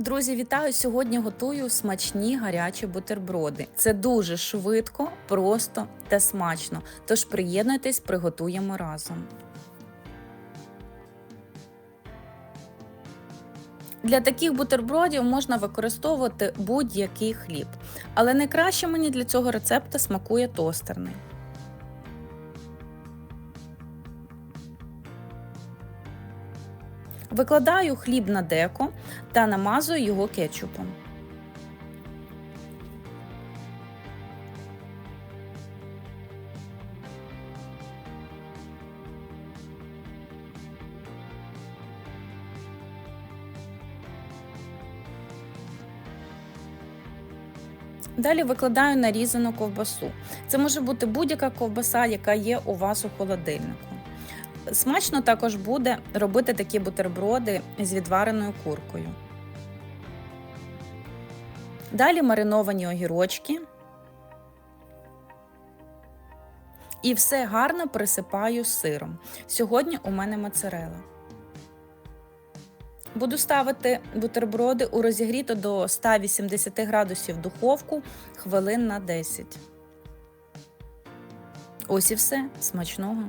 Друзі, вітаю! Сьогодні готую смачні гарячі бутерброди. Це дуже швидко, просто та смачно. Тож приєднуйтесь, приготуємо разом. Для таких бутербродів можна використовувати будь-який хліб, але найкраще мені для цього рецепта смакує тостерний. Викладаю хліб на деко та намазую його кетчупом. Далі викладаю нарізану ковбасу. Це може бути будь-яка ковбаса, яка є у вас у холодильнику. Смачно також буде робити такі бутерброди з відвареною куркою. Далі мариновані огірочки. І все гарно присипаю сиром. Сьогодні у мене моцарела. Буду ставити бутерброди у розігріту до 180 градусів духовку хвилин на 10. Ось і все. Смачного!